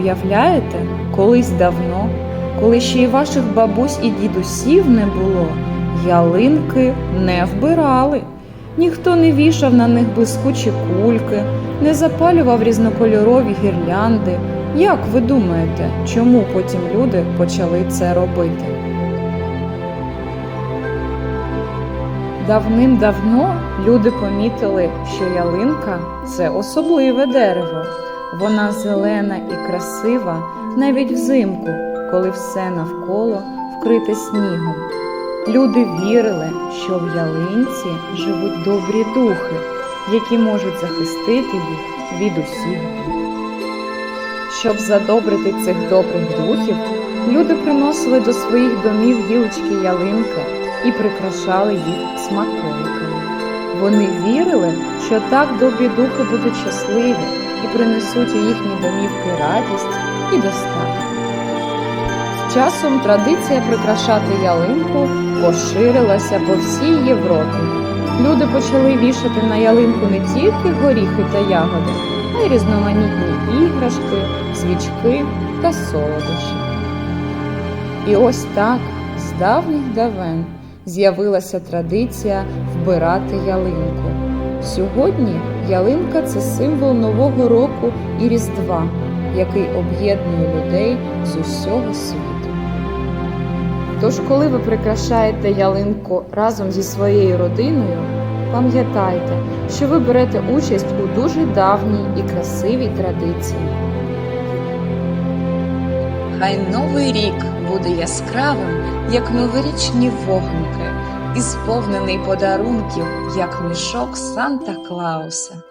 Уявляєте, колись давно, коли ще й ваших бабусь і дідусів не було, ялинки не вбирали. Ніхто не вішав на них блискучі кульки, не запалював різнокольорові гірлянди. Як ви думаєте, чому потім люди почали це робити? Давним-давно люди помітили, що ялинка це особливе дерево. Вона зелена і красива навіть взимку, коли все навколо вкрите снігом. Люди вірили, що в ялинці живуть добрі духи, які можуть захистити їх від усіх. Щоб задобрити цих добрих духів, люди приносили до своїх домів гілочки ялинки і прикрашали їх смаколиками. Вони вірили, що так добрі духи будуть щасливі і принесуть у їхні домівки радість і достаток. З часом традиція прикрашати ялинку поширилася по всій Європі. Люди почали вішати на ялинку не тільки горіхи та ягоди, а й різноманітні іграшки, свічки та солодощі. І ось так з давніх давен з'явилася традиція вбирати ялинку. Сьогодні ялинка це символ Нового року і Різдва, який об'єднує людей з усього світу. Тож, коли ви прикрашаєте ялинку разом зі своєю родиною, пам'ятайте, що ви берете участь у дуже давній і красивій традиції. Хай новий рік буде яскравим, як новорічні вогники, і сповнений подарунків, як мішок Санта Клауса.